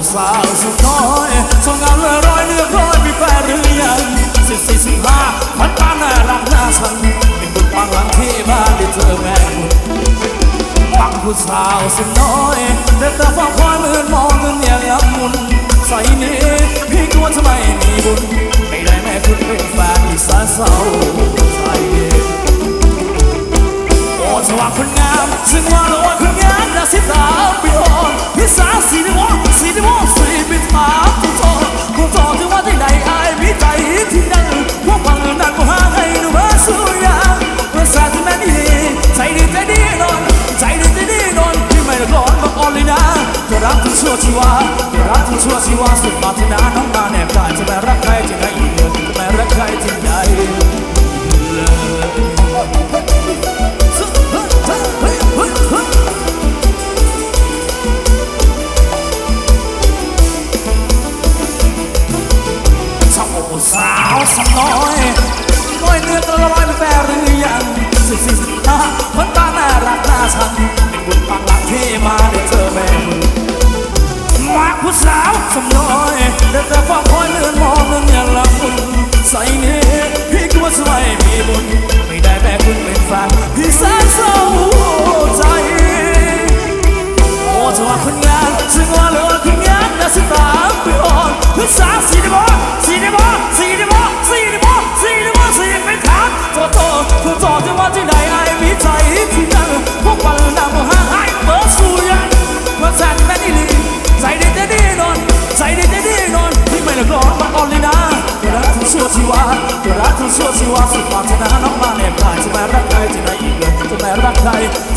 ผู้สาวสุดน้อยสงงามละร้อยเนื้อร้อยมีแฟนหรือยังสิสิสิบห้ามันป้าน่ารักน่าสังเป็นบุญปังหลังที่บ้านที่เธอแม่ปังผู้สาวสุดน้อยเดิแต่ฟ้าคอยมือนมองเงินอย่ยงละมุนใส่นี้พี่กลัวทำไมมีบุญไม่ได้แม่คุณเป็นแฟนที่สาสเศร้าใส่นี้โอ้สว่างคนงามซึ่งว่าเรา ชั่วชีวารักที่ชั่วชีวาสุดปรารถนาน้องตาแนบตายจะไปรักใครที่ไหนเลยจะไปรักใครที่ไหนสาวสาว สำนอ time